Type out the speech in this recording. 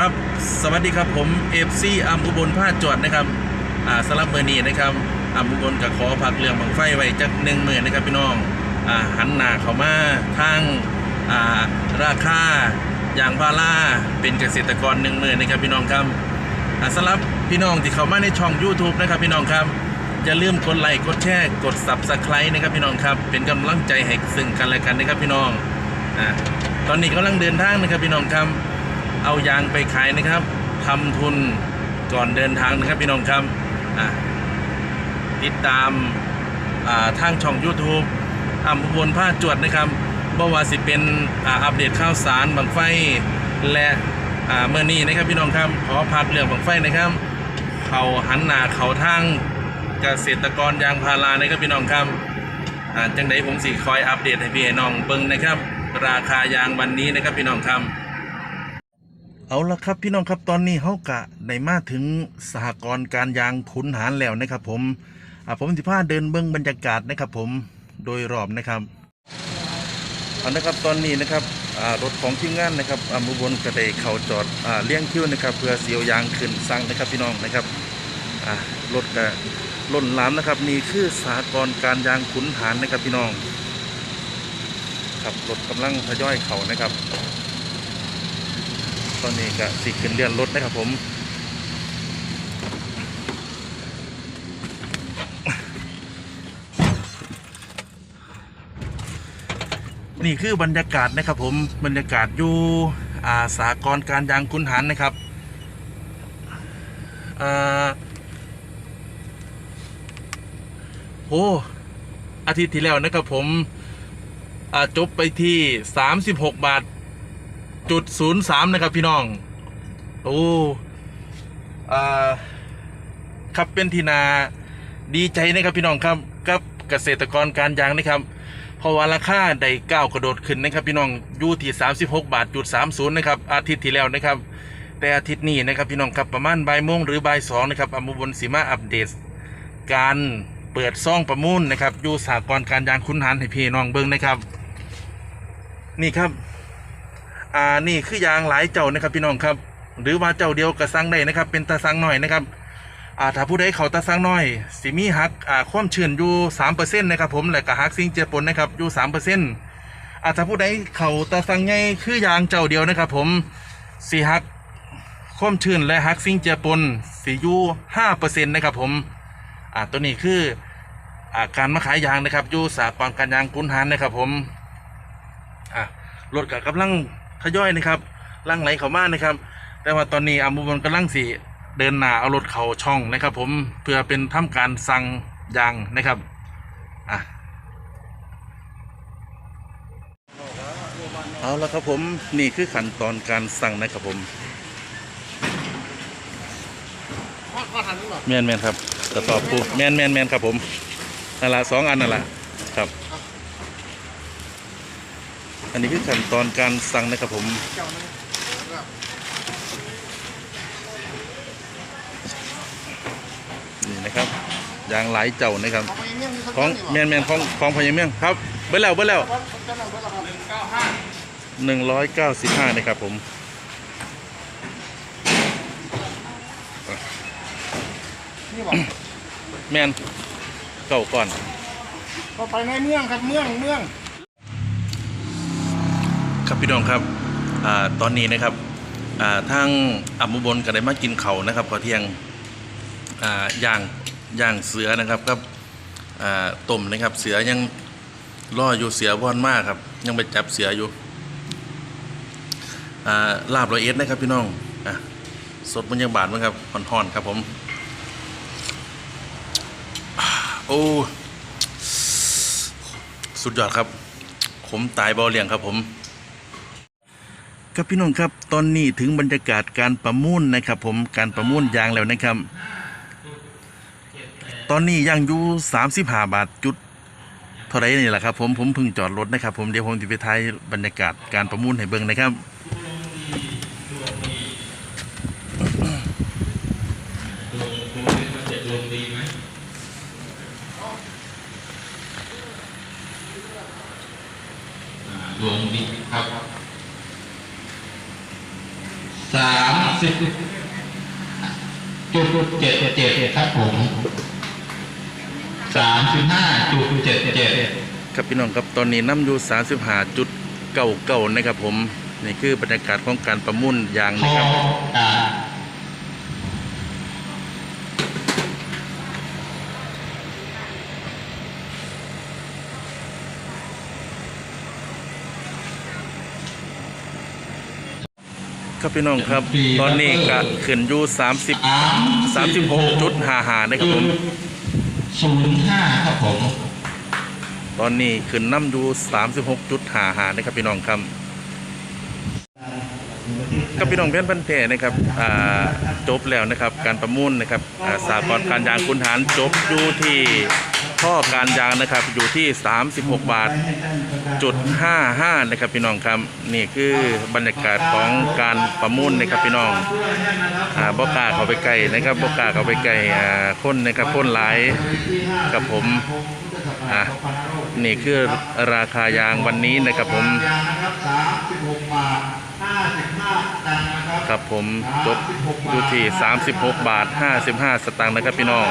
ครับ สวัสดีครับผมเอฟซีอัมอุบลผ้าจวดนะครับอ่าสลับเบอร์นีนะครับอัมอุบลกับขอพักเรื่องบังไฟไว้จักหนึ่งหมื่นนะครับพี่น้องอ่าหันหน้าเข้ามาทางอ่าราคายางพาราเป็นเกษตรกรหนึ่งหมื่นนะครับพี่น้องครับอ่าสำหรับพี่น้องที่เข้ามาในช่อง YouTube นะครับพี่น้องครับอย่าลืมกดไลค์กดแชร์กด Subscribe นะครับพี่น้องครับ เป็นกำลังใจให้ซึ่งกันและกันนะครับพี่น้องอ่าตอนนี้กำลังเดินทางนะครับพี่น้องครับ เอายางไปขายนะครับทำทุนก่อนเดินทางนะครับพี่น้องครับติดตามาทางช่อง YouTube อัมพลผ้าจวดนะครับบ่ว่าสิเป็นอ,อัปเดตข่าวสารบังไฟและเมื่อนี้นะครับพี่น้องครับขอพักเรื่องบังไฟนะครับ เขาหันหนาเขาทางเกษตรกรยางพารานะครับพี่น้องครับจังใดผมสิคอยอัปเดตให้พี่น้องเบิ่งนะครับ ราคายางวันนี้นะครับพี่น้องครับ เอาละครับพี่น้องครับตอนนี้เฮากะได้มาถึงสหกรณ์การยางขุนหารแล้วนะครับ ผมผมสิพาเดินเบิ้องบรรยากาศนะครับ ผมโดยรอบนะครับเอานะครับตอนนี้นะครับรถของทีมงานนะครับอามุบลกระเดเข่าจอดอเลี้ยงคิวนะครับ เพื่อเสียวยางขึ้นสั่งนะครับพี่น้องนะครับรถก็ล่นหล้ำนะครับนี่คือสหกรณ์การยางขุนหารนะครับพี่น้องครับรถกำลังทยอยเข่านะครับ ตอนนี้ก็สิขึ้นเรือนรถนะครับผมนี่คือบรรยากาศนะครับผมบรรยากาศอยู่อาสากรการยางคุณหารนะครับอโอ้อาทิตย์ที่แล้วนะครับผมจบไปที่ 36 บาท จุดศูนย์สามนะครับพี่น้อง โอ้อ่าครับเป็นทีนาดีใจนะครับพี่น้องครับกับเกษตรกรการยางนะครับเพราะว่าราคาได้ก้าวกระโดดขึ้นนะครับ พี่น้องอยู่ที่36 บาทจุด30นะครับอาทิตย์ที่แล้วนะครับ แต่อาทิตย์นี้นะครับพี่น้องครับประมาณบ่ายโมงหรือบ่ายสองนะครับอมุบลสีมาอัปเดต การเปิดซ่องประมูลนะครับอยู่สากลการยางคุณหันให้พี่น้องเบิ้งนะครับ นี่ครับ อ่านี่คือยางหลายเจ้านะครับพี่น้องครับ หรือว่าเจ้าเดียวก็สั่งได้นะครับ เป็นตาสั่งหน่อยนะครับอ่าถ้าผู้ใดเขาตาสั่งน้อยสิมีหักอ่าความชื้นอยู่สามเปอร์เซ็นต์นะครับผมและก็หักสิ่งเจปนนะครับอยู่สามเปอร์เซ็นต์อ่าถ้าผู้ใดเขาตาสั่งใหญ่คือยางเจ้าเดียวนะครับ ผมสีหักความชื้นและหักสิ่งเจปนสีอยู่ห้าเปอร์เซ็นต์นะครับผมอ่าตัวนี้คืออ่าการมาขายยางนะครับอยู่สากลการยางกุนหานนะครับผมอ่ารถกับกำลัง ทยอยนะครับลังไหลเข้ามานะครับ แต่ว่าตอนนี้อามุบนกำลังสีเดินหน้าเอารถเขาช่องนะครับ ผมเพื่อเป็นทำการสั่งยางนะครับอะเอาละครับผมนี่คือขั้นตอนการสั่งนะครับผมแมนแมนครับกระสอบปูแมนแมนแมนครับผมนั่นละสองอันนั่นละครับ อันนี้คือขั้นตอนการสั่งนะครับผมนี่นะครับยางหลายเจ้านะครับของแมนแมนของของพญาเมียงครับเบิ้ลแล้วเบิ้ลแล้วหนึ่งร้อยเก้าสิบห้านะครับผมนี่บอกแมนเก่าก่อนก็ไปในเมืองครับเมืองเมือง พี่น้องครับอตอนนี้นะครับทางอัมบุบลก็ได้มากินเขานะครับพอเที่ยงอย่างย่างเสือนะครับครับอ่าต้มนะครับเสือยังล่ออยู่เสือว่อนมากครับ ยังไปจับเสืออยู่ลาบร้อยเอ็ดนะครับพี่น้องอสดมันยังบาดมั้งครับห่อนๆครับผมโอ้สุดยอดครับ ผมตายเบาเลียงครับผม ครับพี่น้องครับตอนนี้ถึงบรรยากาศการประมูลนะครับ ผมการประมูลยางแล้วนะครับ ตอนนี้ยางอยู่35บห้าบาทจุดเท่าไรนี่แหละครับผมผมเพิ่งจอดรถนะครับ ผมเดี๋ยวผมจะไปถ่ายบรรยากาศการประมูลให้เบิ่งนะครับดวงดีครับ สามสิบจุดเจ็ดเจ็ดครับผมสามสิบห้าจุดเจ็ดเจ็ดครับพี่น้องครับตอนนี้น้ำอยู่35จุดเก่าเก่านะครับผม นี่คือบรรยากาศของการประมุ่นยางพนะอครับ ครับพี่น้องครับ ตอนนี้ก็ขึ้นอยู่30 36จุด55นะครับผมศูนย์ห้าครับผม ตอนนี้ขึ้นน้ำอยู่36จุด55นะครับพี่น้องครับกับพี่น้องเพื่อนพันเพนะครับอ่าจบแล้วนะครับ การประมูลนะครับอ่าสากลการยางคุณหารจบอยู่ที่ ท่อการยางนะครับอยู่ที่ 36 บาทจุด55นะครับพี่น้องครับนี่คือบรรยากาศของการประมูลนะครับพี่น้องอ่าบกาเขาไปใกล้นะครับบกาเขาไปใกล้อ่าคนนะครับคนหลายกับผมอ่านี่คือราคายางวันนี้นะครับผมครับสามสิบหกบาทห้าสิบห้าตังนะครับครับผมจบอยู่ที่ 36 บาท 55 สตางค์นะครับพี่น้อง